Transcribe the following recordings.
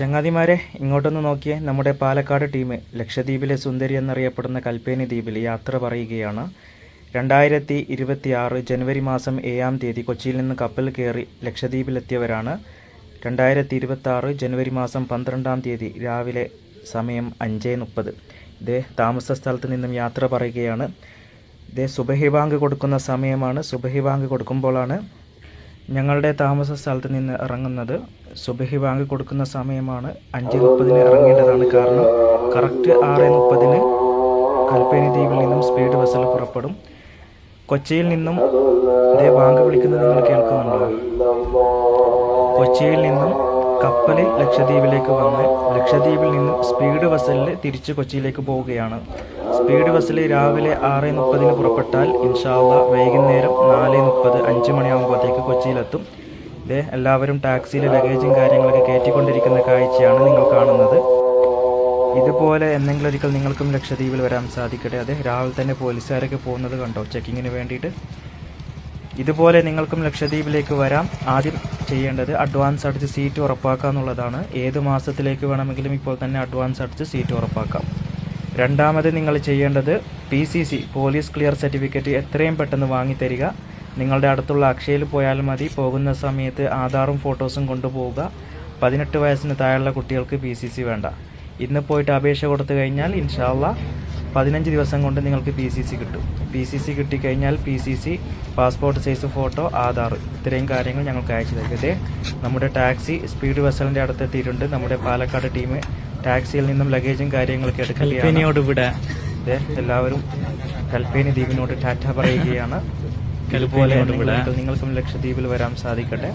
ചങ്ങാതിമാരെ ഇങ്ങോട്ടൊന്ന് നോക്കിയേ. നമ്മുടെ പാലക്കാട് ടീം ലക്ഷദ്വീപിലെ സുന്ദരി എന്നറിയപ്പെടുന്ന കൽപ്പേനി ദ്വീപിൽ യാത്ര പറയുകയാണ്. രണ്ടായിരത്തി ഇരുപത്തി ആറ് ജനുവരി മാസം ഏഴാം തീയതി കൊച്ചിയിൽ നിന്ന് കപ്പൽ കയറി ലക്ഷദ്വീപിലെത്തിയവരാണ്. രണ്ടായിരത്തി ഇരുപത്തി ആറ് ജനുവരി മാസം പന്ത്രണ്ടാം തീയതി രാവിലെ സമയം അഞ്ച് മുപ്പത്. ഇതേ താമസ സ്ഥലത്ത് നിന്നും യാത്ര പറയുകയാണ്. ഇതേ സുബഹി ബാങ്ക് കൊടുക്കുന്ന സമയമാണ്. സുബഹി ബാങ്ക് കൊടുക്കുമ്പോഴാണ് ഞങ്ങളുടെ താമസ സ്ഥലത്ത് നിന്ന് ഇറങ്ങുന്നത് സുബഹി ബാങ്ക് കൊടുക്കുന്ന സമയമാണ്. അഞ്ച് മുപ്പതിന് ഇറങ്ങേണ്ടതാണ് കാരണം കറക്റ്റ് ആറ് മുപ്പതിന് കൽപ്പേനി ദ്വീപിൽ നിന്നും സ്പീഡ് ബസ്സിൽ പുറപ്പെടും. കൊച്ചിയിൽ നിന്നും ഇതേ ബാങ്ക് വിളിക്കുന്നത് നിങ്ങൾ കേൾക്കുന്നുണ്ടോ? കൊച്ചിയിൽ നിന്നും കപ്പലിൽ ലക്ഷദ്വീപിലേക്ക് വന്ന് ലക്ഷദ്വീപിൽ നിന്നും സ്പീഡ് ബസ്സിൽ തിരിച്ച് കൊച്ചിയിലേക്ക് പോവുകയാണ്. സ്പീഡ് ബസ്സിൽ രാവിലെ ആറ് മുപ്പതിന് പുറപ്പെട്ടാൽ ഇൻഷാല്ല വൈകുന്നേരം നാല് മുപ്പത് അഞ്ച് മണിയാകുമ്പോഴത്തേക്ക് കൊച്ചിയിലെത്തും. ഇതേ എല്ലാവരും ടാക്സിയിൽ ലഗേജും കാര്യങ്ങളൊക്കെ കയറ്റിക്കൊണ്ടിരിക്കുന്ന കാഴ്ചയാണ് നിങ്ങൾ കാണുന്നത്. ഇതുപോലെ എന്തെങ്കിലും ഒരിക്കൽ നിങ്ങൾക്കും ലക്ഷദ്വീപിൽ വരാൻ സാധിക്കട്ടെ. അതെ രാവിലെ തന്നെ പോലീസുകാരൊക്കെ പോകുന്നത് കണ്ടോ? ചെക്കിങ്ങിന് വേണ്ടിയിട്ട്. ഇതുപോലെ നിങ്ങൾക്കും ലക്ഷദ്വീപിലേക്ക് വരാം. ആദ്യം ചെയ്യേണ്ടത് അഡ്വാൻസ് അടിച്ച് സീറ്റ് ഉറപ്പാക്കുക എന്നുള്ളതാണ് ഏത് മാസത്തിലേക്ക് വേണമെങ്കിലും ഇപ്പോൾ തന്നെ അഡ്വാൻസ് അടിച്ച് സീറ്റ് ഉറപ്പാക്കാം. രണ്ടാമത് നിങ്ങൾ ചെയ്യേണ്ടത് P C C police clear certificate എത്രയും പെട്ടെന്ന് വാങ്ങിത്തരിക നിങ്ങളുടെ അടുത്തുള്ള അക്ഷയയിൽ പോയാൽ മതി. പോകുന്ന സമയത്ത് ആധാറും ഫോട്ടോസും കൊണ്ടുപോവുക. പതിനെട്ട് വയസ്സിന് താഴെയുള്ള കുട്ടികൾക്ക് പി സി സി വേണ്ട. ഇന്ന് പോയിട്ട് അപേക്ഷ കൊടുത്തു കഴിഞ്ഞാൽ ഇൻഷാല്ല പതിനഞ്ച് ദിവസം കൊണ്ട് നിങ്ങൾക്ക് പി സി സി കിട്ടും. പി സി സി കിട്ടിക്കഴിഞ്ഞാൽ P C C passport size photo Aadhaar. ഇത്രയും കാര്യങ്ങൾ ഞങ്ങൾക്ക് അയച്ചു തരുന്നത് നമ്മുടെ ടാക്സി സ്പീഡ് വെസലിന്റെ അടുത്തെത്തിയിട്ടുണ്ട് നമ്മുടെ പാലക്കാട് ടീം ടാക്സിയിൽ നിന്നും ലഗേജും കാര്യങ്ങളൊക്കെ എടുക്കുകയാണ്. ഇവിടെ. അതെ എല്ലാവരും കൽപ്പേനി ദ്വീപിനോട് ടാറ്റ പറയുകയാണ്. ഇതുപോലെ. നിങ്ങൾക്ക് ലക്ഷദ്വീപിൽ വരാൻ സാധിക്കട്ടെ.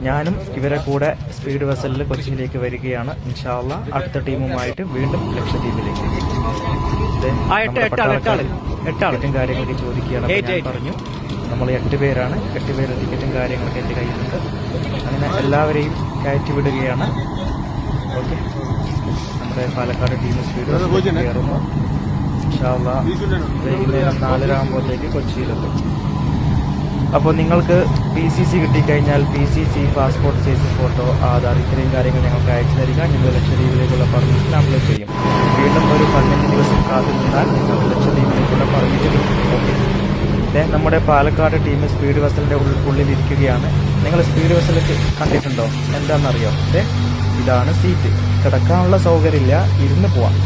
ഞാനും ഇവരെ കൂടെ സ്പീഡ് വെസലിൽ കൊച്ചിയിലേക്ക് വരികയാണ്. ഇൻഷാള്ള അടുത്ത ടീമുമായിട്ട് വീണ്ടും ലക്ഷദ്വീപിലേക്ക്. ടിക്കറ്റും കാര്യങ്ങളൊക്കെ ചോദിക്കുകയാണ്. പറഞ്ഞു നമ്മൾ എട്ട് പേരാണ്. എട്ട് പേര് ടിക്കറ്റും കാര്യങ്ങളൊക്കെ എന്റെ കയ്യിലുണ്ട്. അങ്ങനെ എല്ലാവരെയും കയറ്റി വിടുകയാണ്. ഓക്കെ. നമ്മുടെ പാലക്കാട് ടീം സ്പീഡ് ഇൻഷാല്ല വൈകുന്നേരം നാലര ആകുമ്പോഴത്തേക്ക് കൊച്ചിയിലെത്തും. അപ്പോൾ നിങ്ങൾക്ക് പി സി സി കിട്ടിക്കഴിഞ്ഞാൽ P C C passport size photo Aadhaar ഇത്രയും കാര്യങ്ങൾ ഞങ്ങൾക്ക് അയച്ചു തരിക. ഞങ്ങൾ ലക്ഷദ്വീപിലേക്കുള്ള പെർമിഷൻ അപ്ലൈ ചെയ്യും. വീണ്ടും ഒരു പതിനഞ്ച് ദിവസം കാത്തു നിന്നാൽ നിങ്ങൾക്ക് ലക്ഷദ്വീപിലേക്കുള്ള പെർമിഷൻ കിട്ടും. ഓക്കെ. നമ്മുടെ പാലക്കാട് ടീം സ്പീഡ് വെസലിന്റെ ഉള്ളിൽ ഇരിക്കുകയാണ് നിങ്ങൾ സ്പീഡ് വെസൽ കണ്ടിട്ടുണ്ടോ? എന്താണെന്നറിയോ? ഏ ഇതാണ് സീറ്റ് കിടക്കാനുള്ള സൗകര്യമില്ല ഇരുന്ന് പോവാം.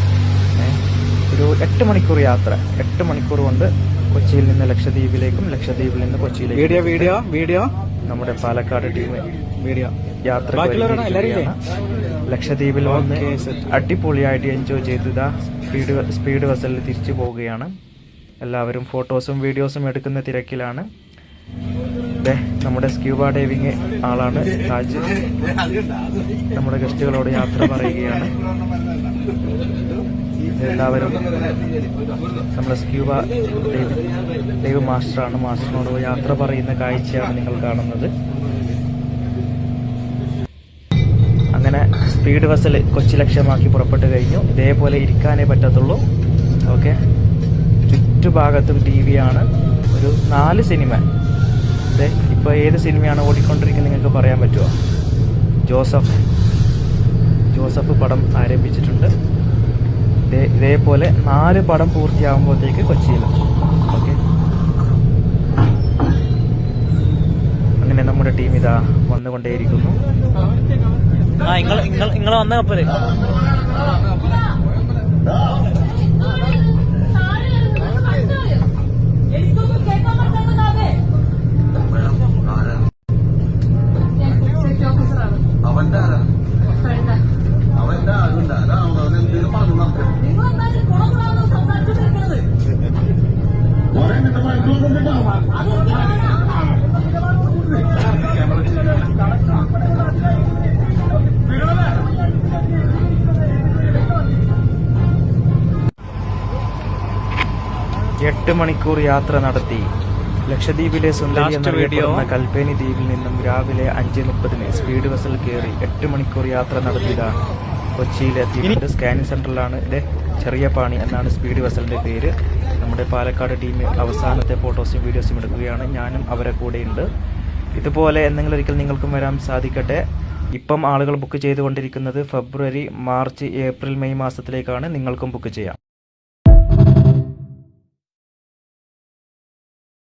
ഒരു എട്ട് മണിക്കൂർ യാത്ര. എട്ട് മണിക്കൂർ കൊണ്ട് കൊച്ചിയിൽ നിന്ന് ലക്ഷദ്വീപിലേക്കും ലക്ഷദ്വീപിൽ നിന്ന് കൊച്ചിയിലേക്കും. Video video video. നമ്മുടെ പാലക്കാട് ടീം വീഡിയോ. യാത്ര ലക്ഷദ്വീപിൽ വന്ന് അടിപൊളിയായിട്ട് എൻജോയ് ചെയ്തതാ സ്പീഡ് സ്പീഡ് ബസ്സിൽ തിരിച്ചു പോവുകയാണ്. എല്ലാവരും ഫോട്ടോസും വീഡിയോസും എടുക്കുന്ന തിരക്കിലാണ്. നമ്മുടെ സ്ക്യൂബ ഡൈവിങ് ആളാണ് താജ് നമ്മുടെ ഗസ്റ്റുകളോട് യാത്ര പറയുകയാണ്. എല്ലാവരും നമ്മുടെ സ്ക്യൂബ ഡൈവ് ഡൈവ് മാസ്റ്ററാണ്. മാസ്റ്ററിനോട് യാത്ര പറയുന്ന കാഴ്ചയാണ് നിങ്ങൾ കാണുന്നത്. അങ്ങനെ സ്പീഡ് ബസ്സിൽ കൊച്ചി ലക്ഷ്യമാക്കി പുറപ്പെട്ടു കഴിഞ്ഞു. ഇതേപോലെ ഇരിക്കാനേ പറ്റത്തുള്ളൂ. ഓക്കെ? ചുറ്റുഭാഗത്തും ടി വിയാണ് ഒരു നാല് സിനിമ. ഇതേ ഇപ്പോൾ ഏത് സിനിമയാണ് ഓടിക്കൊണ്ടിരിക്കുന്നത് നിങ്ങൾക്ക് പറയാൻ പറ്റുമോ ജോസഫ്. ജോസഫ് പടം ആരംഭിച്ചിട്ടുണ്ട്. ഇതേപോലെ നാല് പടം പൂർത്തിയാകുമ്പോഴത്തേക്ക് കൊച്ചിയിലെത്തും ഓക്കെ. അങ്ങനെ നമ്മുടെ ടീം ഇതാ വന്നുകൊണ്ടേയിരിക്കുന്നു. ആ നിങ്ങൾ വന്ന കപ്പൽ. എട്ട് മണിക്കൂർ യാത്ര നടത്തി ലക്ഷദ്വീപിലെ സുന്ദരി എന്നറിയപ്പെടുന്ന. കൽപ്പേനി ദ്വീപിൽ നിന്നും രാവിലെ അഞ്ച് മുപ്പതിന് സ്പീഡ് ബസ്സിൽ കയറി എട്ട് മണിക്കൂർ യാത്ര നടത്തിയതാണ് കൊച്ചിയിലെത്തിയിട്ടുണ്ട് സ്കാനിങ് സെന്ററിലാണ് ഇത് ചെറിയ പാണി എന്നാണ് സ്പീഡ് വെസലിന്റെ പേര്. നമ്മുടെ പാലക്കാട് ടീം അവസാനത്തെ ഫോട്ടോസും വീഡിയോസും എടുക്കുകയാണ്. ഞാനും അവരെ കൂടെയുണ്ട്. ഇതുപോലെ എന്തെങ്കിലും ഒരിക്കൽ നിങ്ങൾക്കും വരാൻ സാധിക്കട്ടെ. ഇപ്പം ആളുകൾ ബുക്ക് ചെയ്തുകൊണ്ടിരിക്കുന്നത് ഫെബ്രുവരി മാർച്ച് ഏപ്രിൽ മെയ് മാസത്തിലേക്കാണ്. നിങ്ങൾക്കും ബുക്ക് ചെയ്യാം.